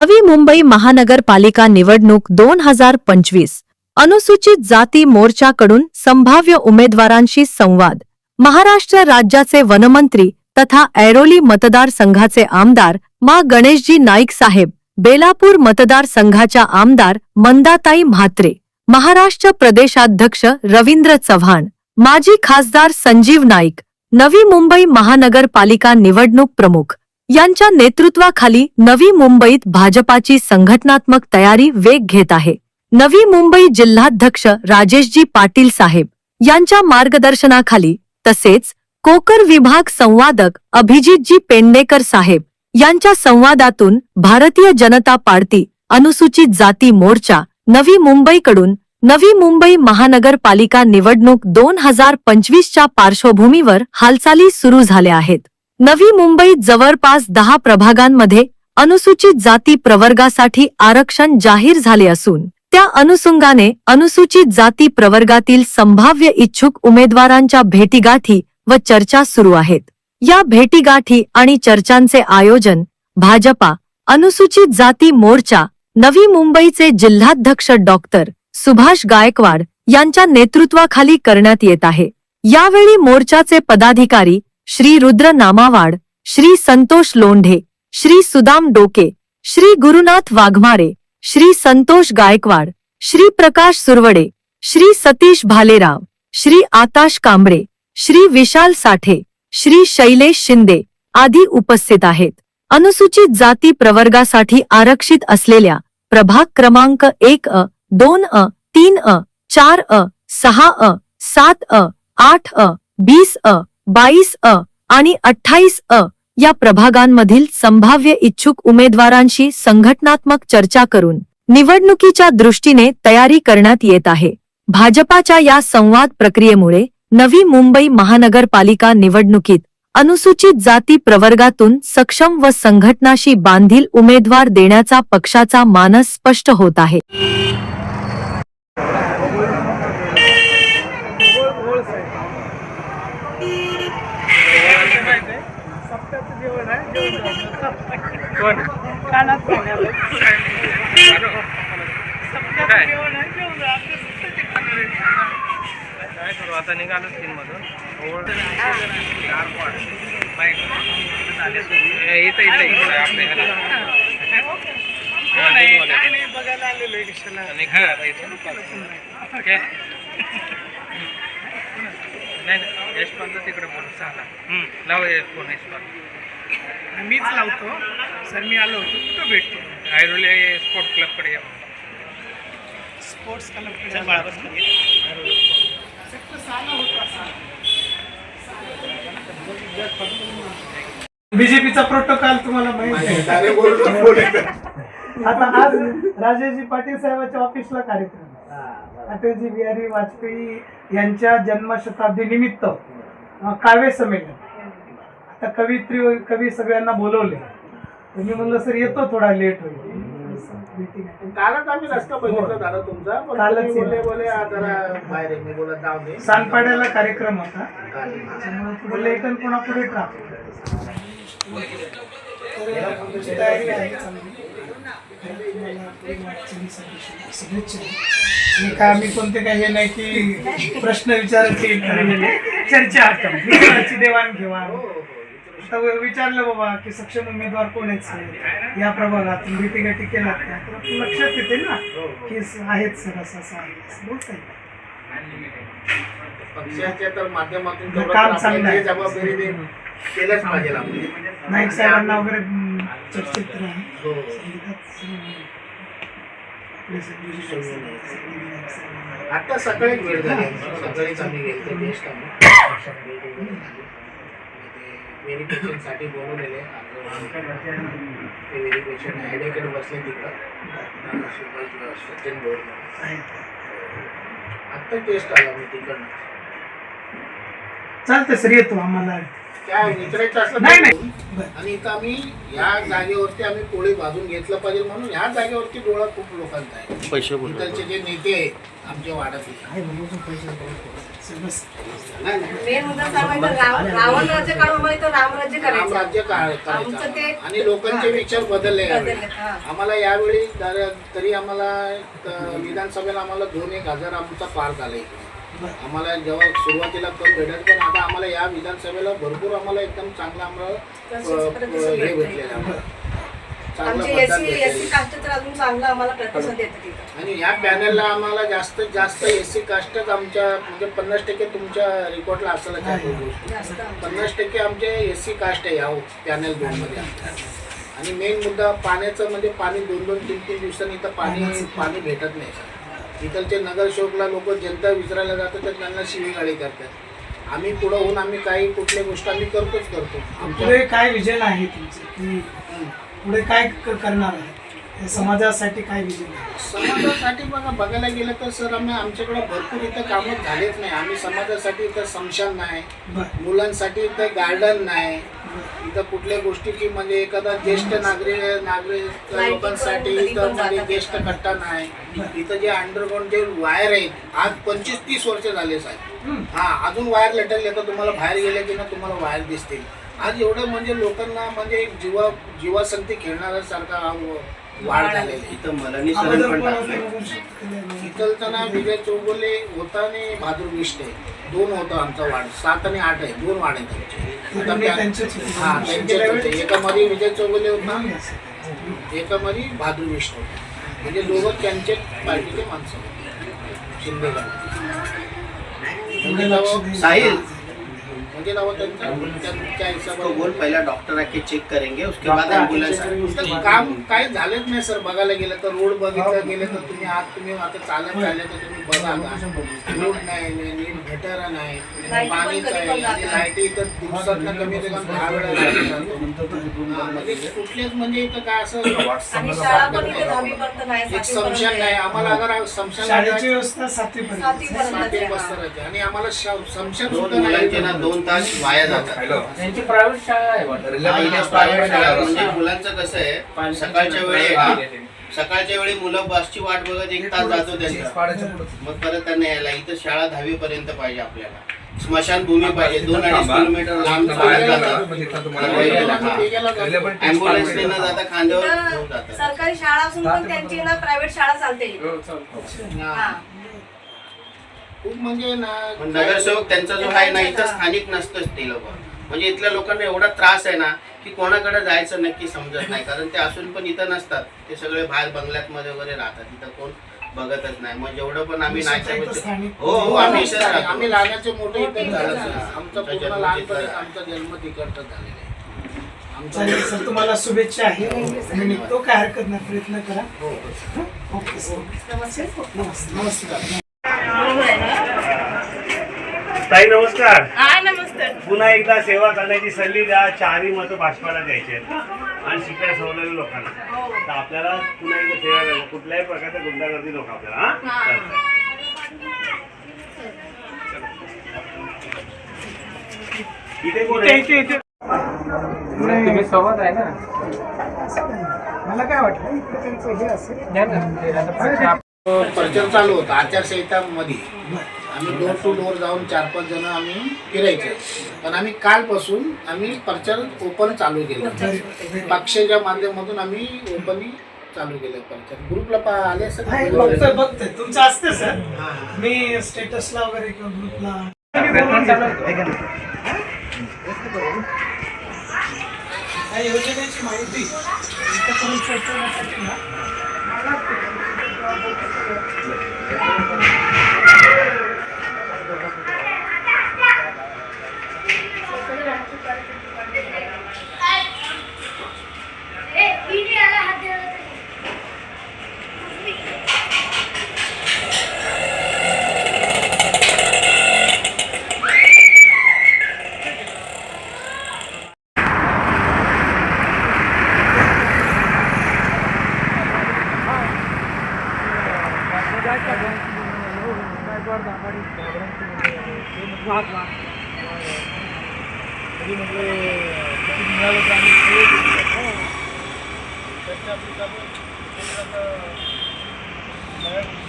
नवी मुंबई महानगरपालिका निवडणूक दोन हजार पंचवीस. अनुसूचित जाती मोर्चाकडून संभाव्य उमेदवारांशी संवाद. महाराष्ट्र राज्याचे वनमंत्री तथा ऐरोली मतदारसंघाचे आमदार मा गणेशजी नाईक साहेब बेलापूर मतदारसंघाच्या आमदार मंदाताई म्हात्रे महाराष्ट्र प्रदेशाध्यक्ष रवींद्र चव्हाण माजी खासदार संजीव नाईक नवी मुंबई महानगरपालिका निवडणूक प्रमुख यांच्या नेतृत्वाखाली नवी मुंबईत भाजपाची संघटनात्मक तयारी वेग घेत आहे. नवी मुंबई जिल्हाध्यक्ष राजेशजी पाटील साहेब यांच्या मार्गदर्शनाखाली तसेच कोकर विभाग संवादक अभिजितजी पेंडेकर साहेब यांच्या संवादातून भारतीय जनता पार्टी अनुसूचित जाती मोर्चा नवी मुंबईकडून नवी मुंबई महानगरपालिका निवडणूक दोन हजार पंचवीसच्या पार्श्वभूमीवर हालचाली सुरू झाल्या आहेत. नवी मुंबईत जवळपास दहा प्रभागांमध्ये अनुसूचित जाती प्रवर्गासाठी आरक्षण जाहीर झाले असून त्या अनुषंगाने अनुसूचित जाती प्रवर्गातील संभाव्य इच्छुक उमेदवारांच्या भेटीगाठी व चर्चा सुरू आहेत. या भेटीगाठी आणि चर्चांचे आयोजन भाजपा अनुसूचित जाती मोर्चा नवी मुंबईचे जिल्हाध्यक्ष डॉक्टर सुभाष गायकवाड यांच्या नेतृत्वाखाली करण्यात येत आहे. यावेळी मोर्चाचे पदाधिकारी श्री रुद्र नामावाड श्री संतोष लोंढे श्री सुदाम डोके श्री गुरुनाथ वाघमारे श्री संतोष गायकवाड श्री प्रकाश सुरवडे श्री सतीश भालेराव श्री आकाश कांबळे श्री विशाल साठे श्री शैलेश शिंदे आदी उपस्थित आहेत. अनुसूचित जाती प्रवर्गासाठी आरक्षित असलेल्या प्रभाग क्रमांक एक अ दोन अ तीन अ चार अ सहा अ सात अ आठ अ बीस अ बाईस अ आणि अठ्ठावीस अ या प्रभागांमधील संभाव्य इच्छुक उमेदवारांशी संघटनात्मक चर्चा करून निवडणुकीच्या दृष्टीने तयारी करण्यात येत आहे. भाजपाच्या या संवाद प्रक्रियेमुळे नवी मुंबई महानगरपालिका निवडणुकीत अनुसूचित जाती प्रवर्गातून सक्षम व संघटनाशी बांधील उमेदवार देण्याचा पक्षाचा मानस स्पष्ट होत आहे. खाणार आहे. काय? करू? आता निघालो स्कीम मधून इथं इथं इकडे आपल्या ह्याला. नाही, काय नाही, बघायला आलेलो कशाला. ओके. नाही नाही यशवंत तिकडे बोलू चाला. लाव फोन यशवंत. मीच लावतो. सर मी आलो होतो कुठं भेटतो. ऐरोली स्पोर्ट क्लबकडे या स्पोर्ट्स बीजेपीचा प्रोटोकॉल तुम्हाला माहिती आहे. आता आज राजेशजी पाटील साहेबांच्या ऑफिसला कार्यक्रम. अटलजी बिहारी वाजपेयी यांच्या जन्मशताब्दी निमित्त काव्य संमेलन. आता कवित्री कवी सगळ्यांना बोलवले. मी म्हणलं सर येतो थोडा लेट होईल. कालच आम्ही रस्ता बघितला दादा तुमचा पण कालच तुम्ही बोलले. बोले आ, जरा बाहेर आहे. मी बोलत जाऊ दे सानपाड्याला कार्यक्रम होता. त्यामुळे पुन्हा पुढे ट्राफिक तुमची तयारी आहे चांगली तुम्हाला पुढील वाटचालीसाठी शुभेच्छा मी काय आम्ही कोणते काही हे नाही की प्रश्न विचारायचे चर्चा विचाराची देवाणघेवाण आता विचारलं बाबा की सक्षम उमेदवार कोण आहेत सर? या प्रभागातून भेटी गाठी केला तर लक्षात येते ना की स- आहेत सर असं असं आहे. बोलता पक्षाच्या तर माध्यमातून काम चांगलं आहे. जबाबदारी केलंच पाहिजे नाईक साहेबांना वगैरे चर्चेत हो. आता सकाळी वेळ झाली. सकाळीच आम्ही गेलो. बेस्ट आम्ही. व्हेरिफिकेशनसाठी बोलवलेले ते व्हेरिफिकेशन बसले तिकडं सचिन. आत्ता टेस्ट आला मी तिकडनं. चालतंय सर येतो आम्हाला. त्या विचारायचं असं नाही, नाही. नाही आणि इथं आम्ही या जागेवरती आम्ही पोळी भाजून घेतलं पाहिजे म्हणून ह्या जागेवरती डोळा खूप लोकांचा आहे. पैसे इथलचे जे नेते आहेत आमच्या नाही. मेन मुद्दा सांगायचा राम रावण राज्य काढून आम्हाला इथं रामराज्य राम करायचं राज्य काळ आमचं करायचं ते- आणि लोकांचे विचार बदलले यावेळी. बदलले, हा. आम्हाला यावेळी दर- तरी आम्हाला अ, विधानसभेला आम्हाला दोन एक हजार आमचा पार झाला इकडे आम्हाला जेव्हा सुरुवातीला कम भेटत पण आता आम्हाला या विधानसभेला भरपूर आम्हाला एकदम चांगला आम्हाला अ, हे. भेटलेलं आहे आम्हाला. चांगलं आमचे मतदान एससी एससी भेटलेलं आहे. कास्ट तर अजून चांगला आम्हाला प्रतिसाद येतो तिथं आणि या पॅनलला आम्हाला जास्तीत जास्त एस सी कास्टच आमच्या म्हणजे पन्नास टक्के तुमच्या आहे तो गोष्ट. जास्त आमचं. पन्नास टक्के आमचे एस सी कास्ट आहे या पॅनल दोनमध्ये आणि मेन मुद्दा पाण्याचं म्हणजे पाणी दोन दोन तीन तीन दिवसांनी इथं पाणी पाणी भेटत नाही इकडचे नगरसेवकला लोक जनता विचारायला जातात तर त्यांना शिवीगाळी करतात आम्ही पुढं होऊन आम्ही काही कुठल्या गोष्टी आम्ही करतोच करतो आमच्या पुढे काय विजन आहे तुमचं की हं. पुढे काय क- करणार आहे? समाजासाठी काय विजन समाजासाठी बघा बघायला गेलं तर सर आम्ही आमच्याकडे भरपूर इथं कामं झालेच नाही. आम्ही समाजासाठी इथं समशान नाही. मुलांसाठी इथं गार्डन नाही. इथं कुठल्या गोष्टीची म्हणजे एखादा ज्येष्ठ नागरिक नागरिक लोकांसाठी इथं म्हणजे जातात. ज्येष्ठ कट्टा नाही. इथं जे अंडरग्राऊंड जे वायर आहेत आज पंचवीस तीस वर्ष झाले साहेब. हा अजून वायर लटकले तर तुम्हाला बाहेर गेले की ना तुम्हाला वायर दिसतील. आज एवढं म्हणजे लोकांना म्हणजे जीवा जीवासंती खेळणाऱ्यासारखा हा वाढ झालेला आहे. इथं मलानी सरण पण टाकलंय. विजय चौगुले होता आणि बहादूर विष्ट आहे दोन होतं आमचा वाढ. सात आणि आठ आहे. दोन वाढ आहेत आमचे. आता त्या-. हा त्यांचेच होते एकामध्ये विजय चौगुले होता. एकामध्ये बहादूर विष्ट होता. म्हणजे दोघं त्यांचे पार्टीचे माणसं. होते शिंदे साहिल त्यांच्या उसको हिशोबाने. बोल पहला डॉक्टर आके चेक करेंगे उसके बाद इथं काम काय झालंच नाही सर बघायला गेलं तर रोड बघितलं गेलं तर तुम्ही आज तुम्ही आता चालत चालले तर तुम्ही बघा आता. रोड नाही नाही, नीट गटर नाही पाणीच आहे. आणि जातात. लाईटी इथं दिवसात कमी ते कमी दहा वेळा लाइट जातो. हा, म्हणजे कुठलेच म्हणजे इथं काय असं आणि शाळा पण इथे दहावीपर्यंत नाही एक समशान नाही. आम्हाला अगर समशान शाळेची व्यवस्था सातवीपर्यंत. सातवीपर्यंत हा. राहते आणि आम्हाला श- समशान दोन सुद्धा मुलांचे ना नाही दोन तास वाया जातात. त्यांची प्रायव्हेट शाळा आहे. हा, प्रायव्हेट शाळा म्हणजे मुलांचं कसं आहे सकाळच्या वेळी हा. सकाळच्या वेळी मुलं बसची वाट बघत एक तास जातो त्यांचा. मग परत त्यांना यायला इथं शाळा दहावी पर्यंत पाहिजे आपल्याला. स्मशानभूमी पाहिजे दोन अडीच किलोमीटर लांब जातात. ऍम्ब्युलन्सने न जाता खांद्यावर घेऊन इथं जातात. सरकारी शाळा असून पण त्यांची ना प्रायव्हेट शाळा चालते. हा. हा. खूप म्हणजे ना नगरसेवक त्यांचा जो आहे ना इथं स्थानिक नसतंच ते लोक. म्हणजे इथल्या लोकांना एवढा त्रास आहे ना की कोणाकडे जायचं नक्की समजत नाही. कारण ते असून पण इथं नसतात. ते सगळे बाहेर बंगल्यात मध्ये वगैरे राहतात. इथं कोण बघतच नाही. मग जेवढं पण आम्ही नाही हो हो आम्ही आम्ही लहानाचे मोठे. आमचं पूर्ण लहानपणी तिथं. आमचा जन्म तिकडचा झालेला आहे. आमचा चालेल सर तुम्हाला शुभेच्छा आहे. मी निघतो. काय हरकत नाही. प्रयत्न करा. Okay sir. नमस्कार. ताई नमस्कार. हा पुन्हा एकदा सेवा करण्याची संधी द्या. चारही मतं भाजपाला द्यायची आहेत. आणि शिकाय सवरलेल्या लोकांना. तर आपल्याला पुन्हा एकदा सेवा करायची. कुठल्याही प्रकारच्या गुंडागर्दी नको आपल्याला हा? चालतंय. इथे कोण आहे? तुम्ही सोबत आहे ना? मला काय वाटलं? इकडे त्यांचं हे असेल द्या ना. ते आता पक्ष आप- प्रचार चालू होता आचारसंहिता मध्ये आम्ही डोर टू डोर जाऊन चार पाच जण आम्ही फिरायचे पण आम्ही कालपासून आम्ही प्रचार ओपन चालू केलं पक्षाच्या माध्यमातून आम्ही ओपनली चालू केलं प्रचार ग्रुपला पा- आले ना? बघतोय बघतोय तुमचं असते सर हा, हा. मी स्टेटसला वगैरे किंवा ग्रुपला. या योजनेची माहिती महाग महाग तरी म्हणजे तिकीट मिळालं तर आम्ही पुढे गेलो. हो. त्याच्या आपली कामं थोडी आता बाहेर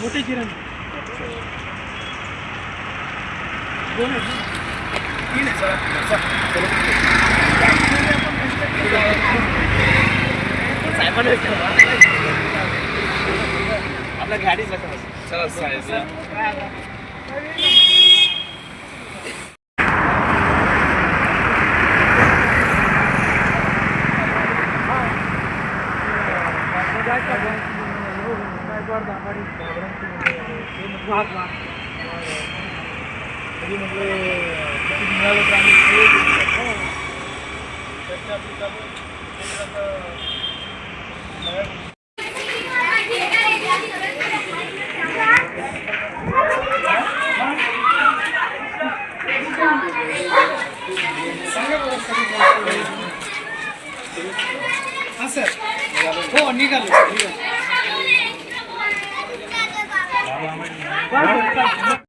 मोठे किरण दोन? तीन. आपल्या गाडीच कधी म्हणजे तिकीट मिळालं तर आम्ही पुढे घेऊ शकतो. चर्चा